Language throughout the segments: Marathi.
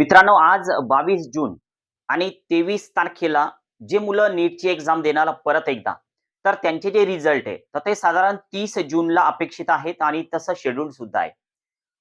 मित्रांनो आज बावीस जून आणि तेवीस तारखेला जे मुलं नीटची एक्झाम देणार परत एकदा तर त्यांचे जे रिझल्ट आहे तर ते साधारण तीस जूनला अपेक्षित आहेत आणि तसं शेड्यूल सुद्धा आहे.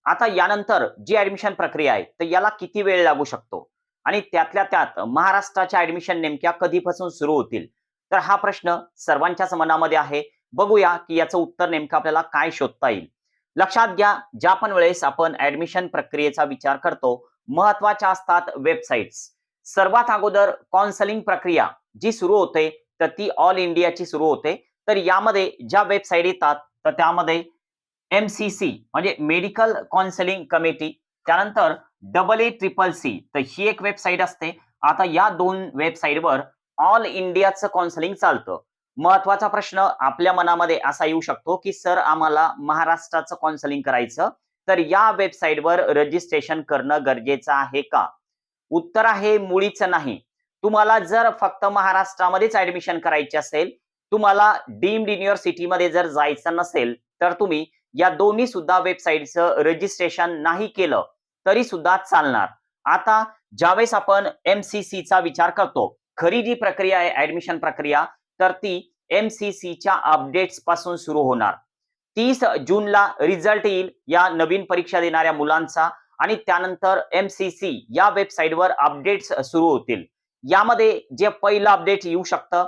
आता यानंतर जी ऍडमिशन प्रक्रिया आहे तर याला किती वेळ लागू शकतो? आणि त्यातल्या त्यात महाराष्ट्राच्या ऍडमिशन नेमक्या कधीपासून सुरू होतील? तर हा प्रश्न सर्वांच्याच मनामध्ये आहे. बघूया की याचं उत्तर नेमकं आपल्याला काय शोधता येईल. लक्षात घ्या ज्या पण वेळेस आपण ऍडमिशन प्रक्रियेचा विचार करतो महत्त्वाच्या असतात वेबसाईट्स सर्वात अगोदर कॉन्सलिंग प्रक्रिया जी सुरू होते तर ती ऑल इंडियाची सुरू होते. तर यामध्ये ज्या वेबसाईट येतात तर त्यामध्ये एम सी सी म्हणजे मेडिकल कॉन्सलिंग कमिटी त्यानंतर डबल ए ट्रिपल सी तर ही एक वेबसाईट असते. आता या दोन वेबसाईटवर ऑल इंडियाचं कॉन्सलिंग चालतं. महत्त्वाचा प्रश्न आपल्या मनामध्ये असा येऊ शकतो की सर आम्हाला महाराष्ट्राचं कॉन्सलिंग करायचं तर या वेबसाईटवर रजिस्ट्रेशन करणं गरजेचं आहे का? उत्तर आहे मुळीच नाही. तुम्हाला जर फक्त महाराष्ट्रामध्येच ऍडमिशन करायचे असेल तुम्हाला डीम्ड युनिव्हर्सिटीमध्ये जर जायचं नसेल तर तुम्ही या दोन्ही सुद्धा वेबसाईटचं रजिस्ट्रेशन नाही केलं तरी सुद्धा चालणार. आता ज्यावेळेस आपण एम सी चा विचार करतो खरी जी प्रक्रिया आहे ऍडमिशन प्रक्रिया तर ती एम सी सीच्या अपडेट्सपासून सुरू होणार. तीस जूनला रिझल्ट येईल या नवीन परीक्षा देणाऱ्या मुलांचा आणि त्यानंतर एम सी सी या वेबसाईटवर अपडेट्स सुरू होतील. यामध्ये जे पहिलं अपडेट येऊ शकतं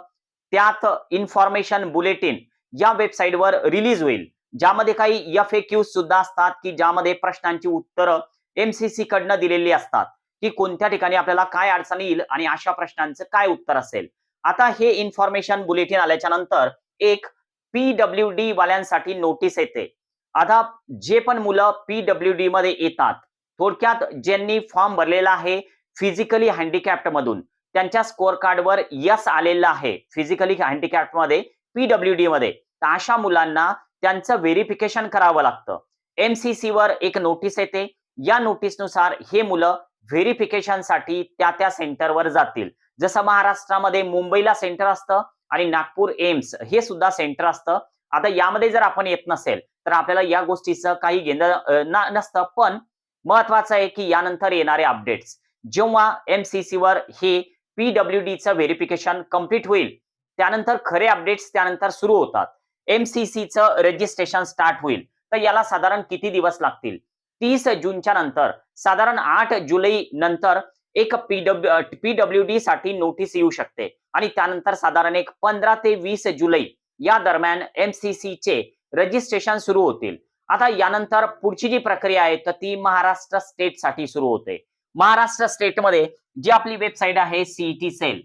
त्यात इन्फॉर्मेशन बुलेटिन या वेबसाईटवर रिलीज होईल. ज्यामध्ये काही एफ सुद्धा असतात की ज्यामध्ये प्रश्नांची उत्तरं एमसीसी कडनं दिलेली असतात की कोणत्या ठिकाणी आपल्याला काय अडचण येईल आणि अशा प्रश्नांचं काय उत्तर असेल. आता हे इन्फॉर्मेशन बुलेटिन आल्याच्यानंतर एक पीडब्ल्यू डी वाल्यांसाठी नोटीस येते. आता जे पण मुलं पीडब्ल्यू डी मध्ये येतात थोडक्यात ज्यांनी फॉर्म भरलेला आहे फिजिकली हँडिकॅप्ट मधून त्यांच्या स्कोअर कार्डवर यस आलेलं आहे फिजिकली हँडिकॅप्टमध्ये पीडब्ल्यू डी मध्ये. तर अशा मुलांना त्यांचं व्हेरिफिकेशन करावं लागतं. एमसीसी वर एक नोटीस येते. या नोटीसनुसार हे मुलं व्हेरिफिकेशनसाठी त्या त्या सेंटरवर जातील. जसं महाराष्ट्रामध्ये मुंबईला सेंटर असतं आणि नागपूर एम्स हे सुद्धा सेंटर असतं. आता यामध्ये जर आपण येत नसेल तर आपल्याला या गोष्टीचं काही घेणं ना- नसतं. पण महत्वाचं आहे की यानंतर येणारे अपडेट्स जेव्हा एमसीसी वर हे पीडब्ल्यू डीचं व्हेरिफिकेशन कंप्लीट होईल त्यानंतर खरे अपडेट्स त्यानंतर सुरू होतात. एमसीसीचं रजिस्ट्रेशन स्टार्ट होईल. तर याला साधारण किती दिवस लागतील? तीस जूनच्या नंतर साधारण आठ जुलै नंतर एक पीडब्ल्यू पीडब्ल्यू डी साठी नोटीस येऊ शकते. आणि त्यानंतर साधारण एक पंधरा ते वीस जुलै या दरम्यान एमसीसी चे रजिस्ट्रेशन सुरू होतील. आता यानंतर पुढची जी प्रक्रिया आहे तर ती महाराष्ट्र स्टेटसाठी सुरू होते. महाराष्ट्र स्टेटमध्ये जी आपली वेबसाईट आहे सीईटी सेल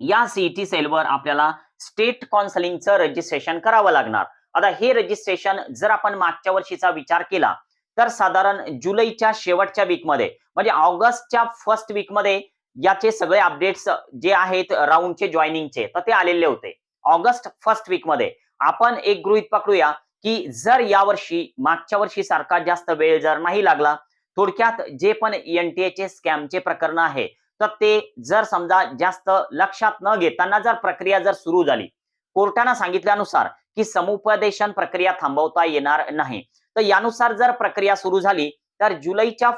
या सीईटी सेलवर आपल्याला स्टेट काउन्सिलिंगचं रजिस्ट्रेशन करावं लागणार. आता हे रजिस्ट्रेशन जर आपण मागच्या वर्षीचा विचार केला तर साधारण जुलैच्या शेवटच्या वीकमध्ये म्हणजे ऑगस्टच्या फर्स्ट वीकमध्ये याचे सगळे अपडेट्स जे आहेत राऊंडचे जॉईनिंगचे तर ते आलेले होते. ऑगस्ट फर्स्ट वीकमध्ये. आपण एक गृहित पकडूया की जर यावर्षी मागच्या वर्षी सारखा जास्त वेळ जर नाही लागला थोडक्यात जे पण एनटीएचे स्कॅमचे प्रकरण आहे तर ते जर समजा जास्त लक्षात न घेताना जर प्रक्रिया जर सुरू झाली कोर्टानं सांगितल्यानुसार की समुपदेशन प्रक्रिया थांबवता येणार नाही तर यानुसार जर प्रक्रिया सुरू झाली तर जुलैच्या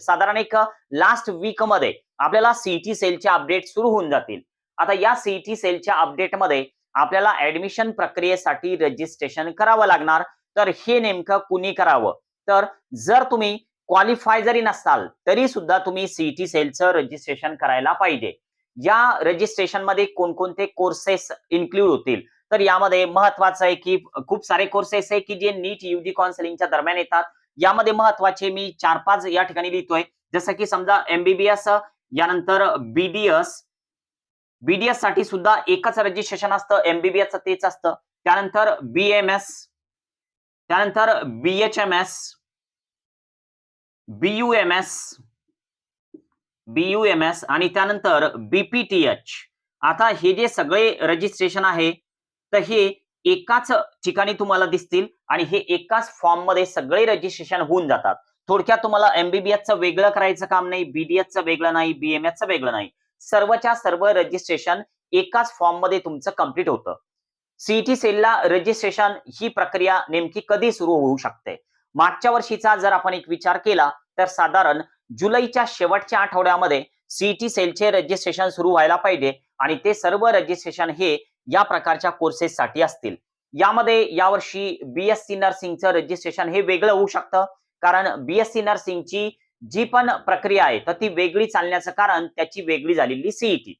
साधारण एक लास्ट वीकमध्ये आपल्याला सीईटी सेलचे अपडेट सुरू होऊन जातील. आता या सीईटी सेलच्या अपडेटमध्ये आपल्याला ऍडमिशन प्रक्रियेसाठी रजिस्ट्रेशन करावं लागणार. तर हे नेमकं कुणी करावं? तर जर तुम्ही क्वालिफाय जरी नसाल तरी सुद्धा तुम्ही सीईटी सेलचं रजिस्ट्रेशन करायला पाहिजे. या रजिस्ट्रेशनमध्ये कोणकोणते कोर्सेस इन्क्लूड होतील? तर यामध्ये महत्वाचं आहे की खूप सारे कोर्सेस आहे की जे नीट युजी काउन्सिलिंगच्या दरम्यान येतात. यामध्ये महत्त्वाचे मी चार पाच या ठिकाणी लिहितोय. जसं की समजा एमबीबीएस यानंतर बीडीएस बीडीएससाठी सुद्धा एकच रजिस्ट्रेशन असतं एमबीबीएस तेच असतं. त्यानंतर बीएमएस त्यानंतर बीएचएमएस बीयूएमएस बीयूएमएस आणि त्यानंतर बीपीटीएच आता हे जे सगळे रजिस्ट्रेशन आहे तर हे एकाच ठिकाणी तुम्हाला दिसतील आणि हे एकाच फॉर्ममध्ये सगळे रजिस्ट्रेशन होऊन जातात. थोडक्यात तुम्हाला एमबीबीएसचं वेगळं करायचं काम नाही बीडीएसचं वेगळं नाही बीएमएसचं वेगळं नाही. सर्वच्या सर्व रजिस्ट्रेशन एकाच फॉर्ममध्ये तुमचं कंप्लीट होतं. सीईटी सेलला रजिस्ट्रेशन ही प्रक्रिया नेमकी कधी सुरू होऊ शकते? मागच्या वर्षीचा जर आपण एक विचार केला तर साधारण जुलैच्या शेवटच्या आठवड्यामध्ये सीईटी सेलचे रजिस्ट्रेशन सुरू व्हायला पाहिजे आणि ते सर्व रजिस्ट्रेशन हे या प्रकारच्या कोर्सेससाठी असतील. यामध्ये यावर्षी बीएससी नर्सिंगचं रजिस्ट्रेशन हे वेगळं होऊ शकतं. कारण बीएससी नर्सिंगची जी पण प्रक्रिया आहे तर ती वेगळी चालण्याचं कारण त्याची वेगळी झालेली सीईटी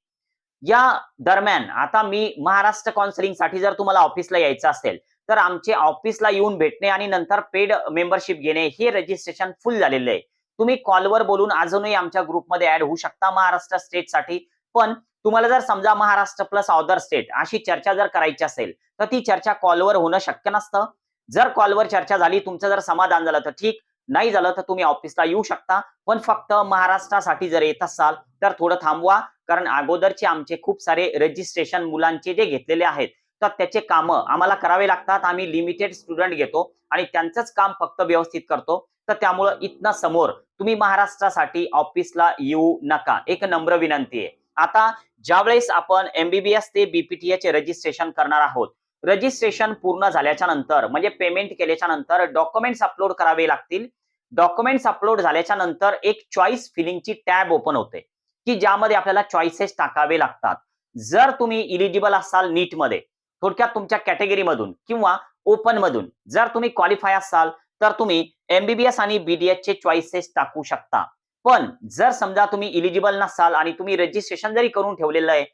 या दरम्यान आता मी महाराष्ट्र काउन्सिलिंगसाठी जर तुम्हाला ऑफिसला यायचं असेल तर आमचे ऑफिसला येऊन भेटणे आणि नंतर पेड मेंबरशिप घेणे हे रजिस्ट्रेशन फुल झालेलं आहे. तुम्ही कॉलवर बोलून अजूनही आमच्या ग्रुपमध्ये ऍड होऊ शकता महाराष्ट्र स्टेटसाठी पण तुम्हाला जर समजा महाराष्ट्र प्लस अदर स्टेट अशी चर्चा जर करायची असेल तर ती चर्चा कॉलवर होणं शक्य नसतं. जर कॉलवर चर्चा झाली तुमचं जर समाधान झालं तर ठीक. नाही झालं तर तुम्ही ऑफिसला येऊ शकता. पण फक्त महाराष्ट्रासाठी जर येत असाल तर थोडं थांबवा. कारण अगोदरचे आमचे खूप सारे रजिस्ट्रेशन मुलांचे जे घेतलेले आहेत तर त्याचे कामं आम्हाला करावे लागतात. आम्ही लिमिटेड स्टुडंट घेतो आणि त्यांचंच काम फक्त व्यवस्थित करतो. तर त्यामुळं इथनं समोर तुम्ही महाराष्ट्रासाठी ऑफिसला येऊ नका. एक नम्र विनंती आहे. आता ज्यावेळेस आपण एमबीबीएस ते बीपीटीएच रजिस्ट्रेशन करणार आहोत रजिस्ट्रेशन पूर्ण झाल्याच्यानंतर म्हणजे पेमेंट केल्याच्यानंतर डॉक्युमेंट्स अपलोड करावे लागतील. डॉक्युमेंट्स अपलोड झाल्याच्यानंतर एक चॉईस फिलिंगची टॅब ओपन होते. की ज्यामध्ये आपल्याला चॉईसेस टाकावे लागतात. जर तुम्ही इलिजिबल असाल नीटमध्ये थोडक्यात तुमच्या कॅटेगरीमधून किंवा ओपन मधून जर तुम्ही क्वालिफाय असाल तर तुम्ही एमबीबीएस आणि बीडीएस चे चॉईसेस टाकू शकता. पण जर समजा तुम्ही इलिजिबल नसाल आणि तुम्ही रजिस्ट्रेशन जरी करून ठेवलेलं आहे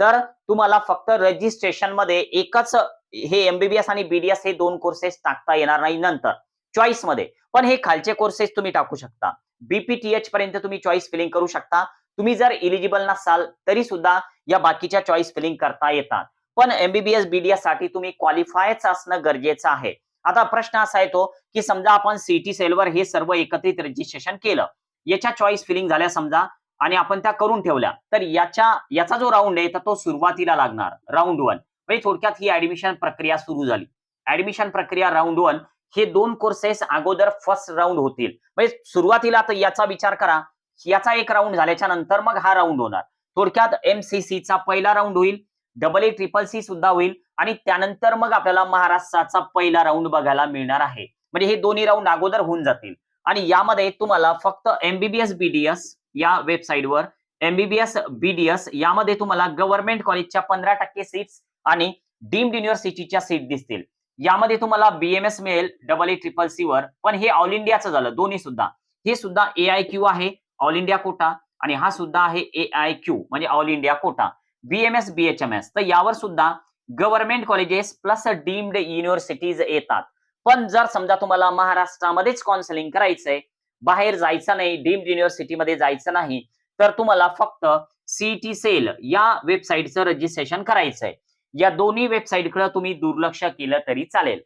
तर तुम्हाला फक्त रजिस्ट्रेशनमध्ये एकच हे एमबीबीएस आणि बीडीएस हे दोन कोर्सेस टाकता येणार नाही नंतर. चॉईसमध्ये. पण हे खालचे कोर्सेस तुम्ही टाकू शकता. बीपीटीएच पर्यंत तुम्ही चॉईस फिलिंग करू शकता. तुम्ही जर इलिजिबल नसाल तरी सुद्धा या बाकीच्या चॉईस फिलिंग करता येतात. पण एमबीबीएस बीडीएससाठी तुम्ही क्वालिफायच असणं गरजेचं आहे. आता प्रश्न असा येतो की समजा आपण सीटी सेलवर हे सर्व एकत्रित रजिस्ट्रेशन केलं. याच्या चॉईस फिलिंग झाल्या समजा आणि आपण त्या करून ठेवल्या तर याच्या याचा जो राऊंड आहे तर तो सुरुवातीला लागणार. राऊंड वन म्हणजे थोडक्यात ही ऍडमिशन प्रक्रिया सुरू झाली. ऍडमिशन प्रक्रिया राऊंड वन हे दोन कोर्सेस अगोदर फर्स्ट राऊंड होतील. म्हणजे सुरुवातीला तर याचा विचार करा. याचा एक राऊंड झाल्याच्यानंतर मग हा राऊंड होणार. थोडक्यात एमसीसीचा पहिला राऊंड होईल. डबल ए ट्रिपल सी सुद्धा होईल. आणि त्यानंतर मग आपल्याला महाराष्ट्राचा पहिला राऊंड बघायला मिळणार आहे. म्हणजे हे दोन्ही राऊंड अगोदर होऊन जातील. आणि यामध्ये तुम्हाला फक्त एमबीबीएस बीडीएस या वेबसाईटवर एमबीबीएस बीडीएस यामध्ये तुम्हाला गव्हर्नमेंट कॉलेजच्या पंधरा टक्के सीट्स आणि डीम्ड युनिव्हर्सिटीच्या सीट दिसतील. यामध्ये तुम्हाला बीएमएस मिळेल डबल ए ट्रिपल सी वर. पण हे ऑल इंडियाचं झालं दोन्ही सुद्धा. हे सुद्धा ए आय क्यू आहे ऑल इंडिया कोटा. आणि हा सुद्धा आहे ए आय क्यू म्हणजे all India quota. BMS BHMS तर यावर सुद्धा government colleges plus deemed universities येतात. पण जर समजा तुम्हाला महाराष्ट्रामध्येच काउन्सिलिंग करायचंय बाहेर जायचं नाही डीम्ड युनिव्हर्सिटीमध्ये जायचं नाही तर तुम्हाला फक्त सीटी सेल या वेबसाईटचं रजिस्ट्रेशन करायचंय. या दोन्ही वेबसाईटकडे तुम्ही दुर्लक्ष केलं तरी चालेल.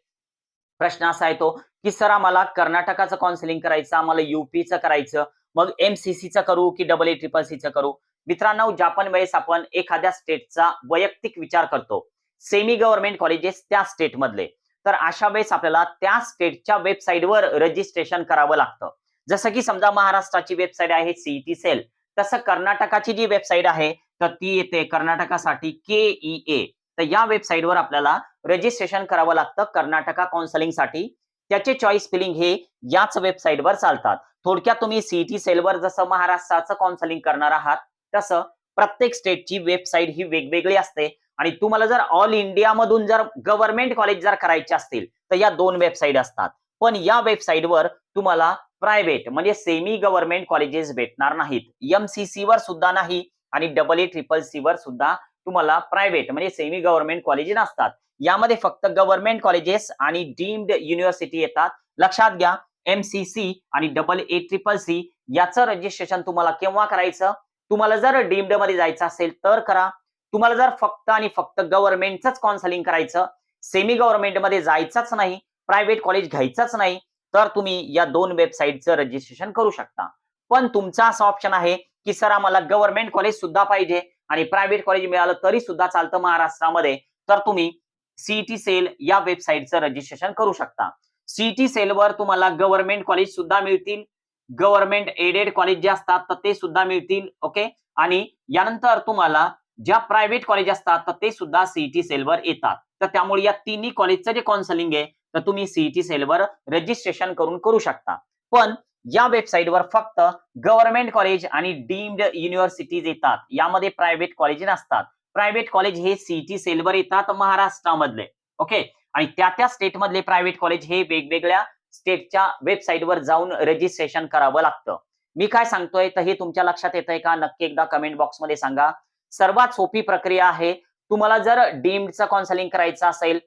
प्रश्न असा येतो की सर आम्हाला कर्नाटकाचं काउन्सिलिंग करायचं आम्हाला युपीचं करायचं मग एमसीसीचं करू की डबल ए ट्रिपल सीचं करू? मित्रांनो जापान वेळेस आपण एखाद्या स्टेटचा वैयक्तिक विचार करतो. सेमी गव्हर्नमेंट कॉलेजेस त्या स्टेट मधले. तर अशा वेळेस आपल्याला त्या स्टेटच्या वेबसाईटवर रजिस्ट्रेशन करावं लागतं. जसं की समजा महाराष्ट्राची वेबसाईट आहे सीईटी सेल तसं कर्नाटकाची जी वेबसाईट आहे तर ती येते कर्नाटकासाठी के ई ए तर या वेबसाईटवर आपल्याला रजिस्ट्रेशन करावं लागतं कर्नाटका काउन्सलिंगसाठी त्याचे चॉईस फिलिंग हे याच वेबसाईटवर चालतात. थोडक्यात तुम्ही सीईटी सेलवर जसं महाराष्ट्राचं काउन्सलिंग करणार आहात तसं प्रत्येक स्टेटची वेबसाईट ही वेगवेगळी असते. आणि तुम्हाला जर ऑल इंडिया मधून जर गव्हर्नमेंट कॉलेज जर करायचे असतील तर या दोन वेबसाईट असतात. पण या वेबसाईटवर तुम्हाला प्रायव्हेट म्हणजे सेमी गव्हर्नमेंट कॉलेजेस भेटणार नाहीत. एमसीसी वर सुद्धा नाही आणि डबल ए ट्रिपल सी वर सुद्धा तुम्हाला प्रायव्हेट म्हणजे सेमी गव्हर्नमेंट कॉलेजेस असतात यामध्ये फक्त गव्हर्नमेंट कॉलेजेस आणि डीम्ड युनिव्हर्सिटी येतात. लक्षात घ्या एमसीसी आणि डबल ए ट्रिपल सी याचं रजिस्ट्रेशन तुम्हाला केव्हा करायचं? तुम्हाला जर डीम्डमध्ये जायचं असेल तर करा. तुम्हाला जर फक्त आणि फक्त गव्हर्नमेंटच काउन्सिलिंग करायचं सेमी गव्हर्नमेंटमध्ये जायचंच नाही प्रायव्हेट कॉलेज घ्यायचंच नाही तर तुम्ही या दोन वेबसाईटचं रजिस्ट्रेशन करू शकता. पण तुमचा असं ऑप्शन आहे की सर आम्हाला गव्हर्नमेंट कॉलेज सुद्धा पाहिजे. आणि प्रायव्हेट कॉलेज मिळालं तरी सुद्धा चालतं महाराष्ट्रामध्ये तर तुम्ही सीईटी सेल या वेबसाईटचं रजिस्ट्रेशन करू शकता. सीईटी सेलवर तुम्हाला गव्हर्नमेंट कॉलेज सुद्धा मिळतील. गव्हर्नमेंट एडेड कॉलेज जे असतात तर ते सुद्धा मिळतील ओके आणि यानंतर तुम्हाला ज्या प्रायव्हेट कॉलेज असतात तर ते सुद्धा सीईटी सेलवर येतात. तर त्यामुळे या तिन्ही कॉलेजचं जे काउन्सलिंग आहे तर तुम्ही सीईटी सेलवर रजिस्ट्रेशन करून करू शकता. पण या वेबसाईटवर फक्त गव्हर्नमेंट कॉलेज आणि डीम्ड युनिव्हर्सिटीज येतात. यामध्ये प्रायव्हेट कॉलेज नसतात. प्रायव्हेट कॉलेज हे सीटी सेलवर येतात महाराष्ट्रामधले. ओके आणि त्या त्या स्टेट मधले प्रायव्हेट कॉलेज हे वेगवेगळ्या स्टेटच्या वेबसाईटवर जाऊन रजिस्ट्रेशन करावं लागतं. मी काय सांगतोय? तर हे तुमच्या लक्षात येत आहे का? नक्की एकदा कमेंट बॉक्समध्ये सांगा. सर्वात सोपी प्रक्रिया आहे तुम्हाला जर डीम्डचं काउन्सिलिंग करायचं असेल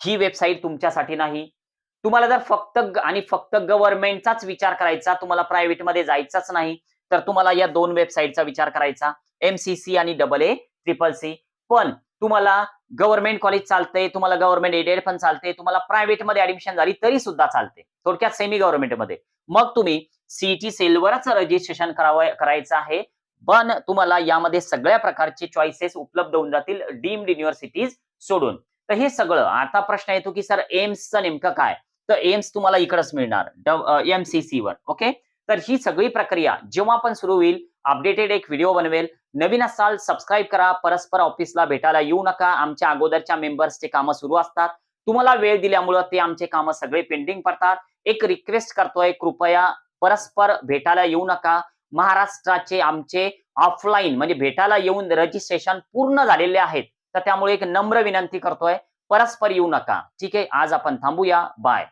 ही वेबसाईट तुमच्यासाठी नाही. तुम्हाला जर फक्त आणि फक्त गव्हर्नमेंटचाच विचार करायचा तुम्हाला प्रायव्हेटमध्ये जायचाच नाही तर तुम्हाला या दोन वेबसाईटचा विचार करायचा. एमसीसी आणि डबल ए ट्रिपल सी पण तुम्हाला गव्हर्नमेंट कॉलेज चालते तुम्हाला गव्हर्नमेंट एडेड पण चालते तुम्हाला प्रायव्हेटमध्ये ऍडमिशन झाली तरी सुद्धा चालते थोडक्यात सेमी गव्हर्नमेंटमध्ये मग तुम्ही सीईटी सेलवरच रजिस्ट्रेशन करावं करायचं आहे. पण तुम्हाला यामध्ये सगळ्या प्रकारचे चॉईसेस उपलब्ध होऊन जातील डीम्ड युनिव्हर्सिटीज सोडून. तर हे सगळं. आता प्रश्न येतो की सर एम्सचं नेमकं काय? तर एम्स तुम्हाला इकडंच मिळणार. एमसीसी वर ओके तर ही सगळी प्रक्रिया जेव्हा पण सुरू होईल अपडेटेड एक व्हिडिओ बनवेल. नवीन असाल सबस्क्राईब करा. परस्पर ऑफिसला भेटायला येऊ नका. आमच्या अगोदरच्या मेंबर्सचे कामं सुरू असतात. तुम्हाला वेळ दिल्यामुळं ते आमचे कामं सगळे पेंडिंग पडतात. एक रिक्वेस्ट करतोय कृपया परस्पर भेटायला येऊ नका. महाराष्ट्राचे आमचे ऑफलाईन म्हणजे भेटायला येऊन रजिस्ट्रेशन पूर्ण झालेले आहेत. तर त्यामुळे एक नम्र विनंती करतोय परस्पर येऊ नका. ठीक आहे? आज आपण थांबूया. बाय